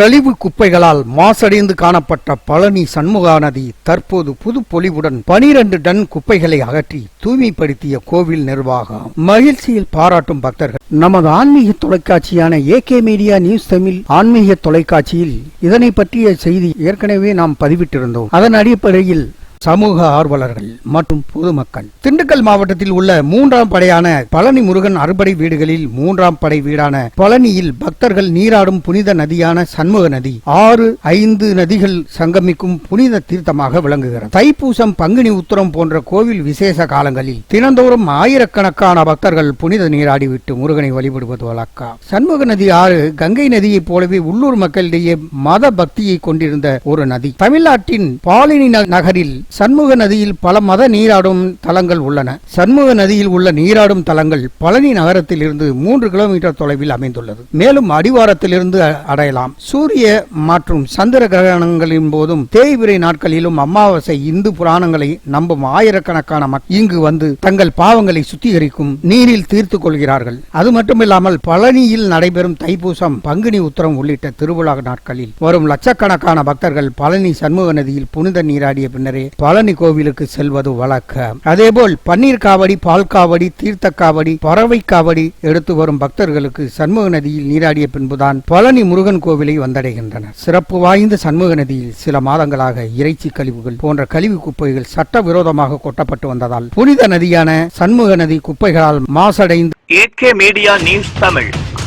கழிவு குப்பைகளால் மாசடைந்து காணப்பட்ட பழனி சண்முகா நதி தற்போது புது பொலிவுடன் பனிரெண்டு டன் குப்பைகளை அகற்றி தூய்மைப்படுத்திய கோவில் நிர்வாகம். மகிழ்ச்சியில் பாராட்டும் பக்தர்கள். நமது ஆன்மீக தொலைக்காட்சியான A K media news Tamil ஆன்மீக தொலைக்காட்சியில் இதனை பற்றிய செய்தி ஏற்கனவே நாம் பதிவிட்டிருந்தோம். அதன் அடிப்படையில் சமூக ஆர்வலர்கள் மற்றும் பொதுமக்கள். திண்டுக்கல் மாவட்டத்தில் உள்ள மூன்றாம் படையான பழனி முருகன் அறுபடை வீடுகளில் மூன்றாம் படை வீடான பழனியில் பக்தர்கள் நீராடும் புனித நதியான சண்முக நதி ஆறு ஐந்து நதிகள் சங்கமிக்கும் புனித தீர்த்தமாக விளங்குகிறது. தைப்பூசம் பங்குனி உத்தரம் போன்ற கோவில் விசேஷ காலங்களில் தினந்தோறும் ஆயிரக்கணக்கான பக்தர்கள் புனித நீராடிவிட்டு முருகனை வழிபடுவது வழக்கம் சண்முக நதி ஆறு கங்கை நதியைப் போலவே உள்ளூர் மக்களிடையே மத பக்தியை கொண்டிருந்த ஒரு நதி. தமிழ்நாட்டின் பாலினி ந- நகரில் சண்முக நதியில் பல மத நீராடும் தலங்கள் உள்ளன. சண்முக நதியில் உள்ள நீராடும் தலங்கள் பழனி நகரத்தில் இருந்து மூன்று கிலோமீட்டர் தொலைவில் அமைந்துள்ளது. மேலும் அடிவாரத்திலிருந்து அடையலாம். சூரிய மற்றும் சந்திர கிரகணங்களின் போதும் தேய்பிரை நாட்களிலும் அமாவாசை இந்து புராணங்களை நம்பும் ஆயிரக்கணக்கான மக்கள் இங்கு வந்து தங்கள் பாவங்களை சுத்திகரிக்கும் நீரில் தீர்த்து கொள்கிறார்கள். அது மட்டுமில்லாமல் பழனியில் நடைபெறும் தைப்பூசம் பங்குனி உத்தரம் உள்ளிட்ட திருவிழா நாட்களில் வரும் லட்சக்கணக்கான பக்தர்கள் பழனி சண்முக நதியில் புனித நீராடிய பின்னரே பழனி கோவிலுக்கு செல்வது வழக்கம். அதேபோல் பன்னீர் காவடி பால் காவடி தீர்த்த காவடி பறவை காவடி எடுத்து வரும் பக்தர்களுக்கு சண்முக நதியில் நீராடிய பின்புதான் பழனி முருகன் கோவிலை வந்தடைகின்றனர். சிறப்பு வாய்ந்த சண்முக நதியில் சில மாதங்களாக இறைச்சி கழிவுகள் போன்ற கழிவு குப்பைகள் சட்டவிரோதமாக கொட்டப்பட்டு வந்ததால் புனித நதியான சண்முக நதி குப்பைகளால் மாசடைந்து AK media news Tamil.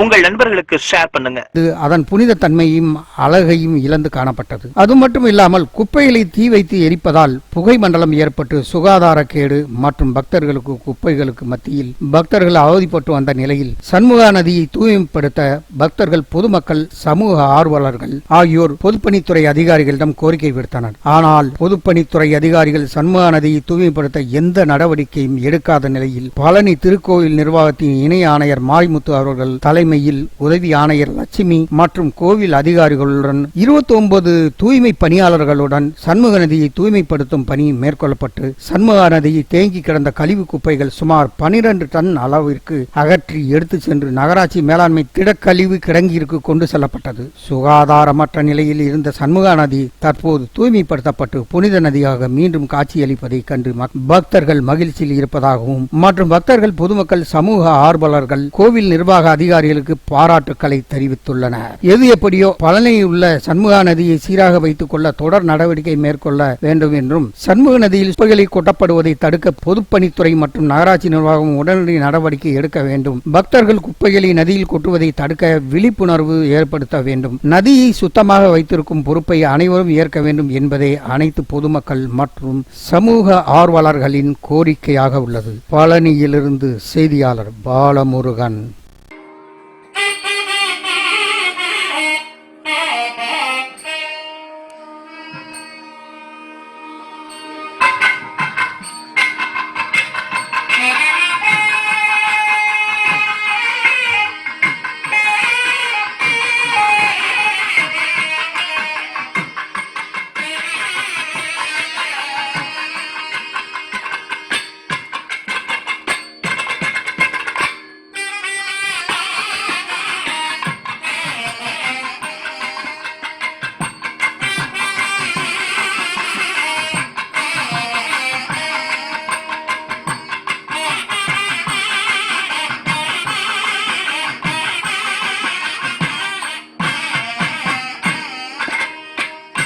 உங்கள் நண்பர்களுக்கு ஷேர் பண்ணுங்க. இது அதன் புனித தன்மையும் அழகையும் இழந்து காணப்பட்டது. அது மட்டும் இல்லாமல் குப்பைகளை தீ வைத்து எரிப்பதால் புகை மண்டலம் ஏற்பட்டு சுகாதார கேடு மற்றும் பக்தர்களுக்கு குப்பைகளுக்கு மத்தியில் பக்தர்கள் அவதிப்பட்டு வந்த நிலையில் சண்முகா நதியை தூய்மைப்படுத்த பக்தர்கள் பொதுமக்கள் சமூக ஆர்வலர்கள் ஆகியோர் பொதுப்பணித்துறை அதிகாரிகளிடம் கோரிக்கை விடுத்தனர். ஆனால் பொதுப்பணித்துறை அதிகாரிகள் சண்முகா நதியை தூய்மைப்படுத்த எந்த நடவடிக்கையும் எடுக்காத நிலையில் பழனி திருக்கோயில் நிர்வாகத்தின் இணை ஆணையர் மாய்முத்து அவர்கள் தலை தலைமையில் உதவி ஆணையர் லட்சுமி மற்றும் கோவில் அதிகாரிகளுடன் இருபத்தி ஒன்பது தூய்மை பணியாளர்களுடன் சண்முக நதியை தூய்மைப்படுத்தும் பணி மேற்கொள்ளப்பட்டு சண்முக நதியில் தேங்கி கிடந்த கழிவு குப்பைகள் சுமார் 12 டன் அளவிற்கு அகற்றி எடுத்து சென்று நகராட்சி மேலாண்மை திடக்கழிவு கிடங்கிற்கு கொண்டு செல்லப்பட்டது. சுகாதாரமற்ற நிலையில் இருந்த சண்முகா நதி தற்போது தூய்மைப்படுத்தப்பட்டு புனித நதியாக மீண்டும் காட்சியளிப்பதை கண்டு பக்தர்கள் மகிழ்ச்சியில் இருப்பதாகவும் மற்றும் பக்தர்கள் பொதுமக்கள் சமூக ஆர்வலர்கள் கோவில் நிர்வாக அதிகாரிகள் அதிகாரிகளுக்கு பாராட்டுக்களை தெரிவித்துள்ளனர். எது எப்படியோ பழனியில் உள்ள சண்முகா நதியை சீராக வைத்துக் கொள்ள தொடர் நடவடிக்கை மேற்கொள்ள வேண்டும் என்றும் சண்முக நதியில் குப்பைகளை கொட்டப்படுவதை தடுக்க பொதுப்பணித்துறை மற்றும் நகராட்சி நிர்வாகம் உடனடி நடவடிக்கை எடுக்க வேண்டும். பக்தர்கள் குப்பைகளை நதியில் கொட்டுவதை தடுக்க விழிப்புணர்வு ஏற்படுத்த வேண்டும். நதியை சுத்தமாக வைத்திருக்கும் பொறுப்பை அனைவரும் ஏற்க வேண்டும் என்பதே அனைத்து பொதுமக்கள் மற்றும் சமூக ஆர்வலர்களின் கோரிக்கையாக உள்ளது. பழனியிலிருந்து செய்தியாளர் பாலமுருகன்.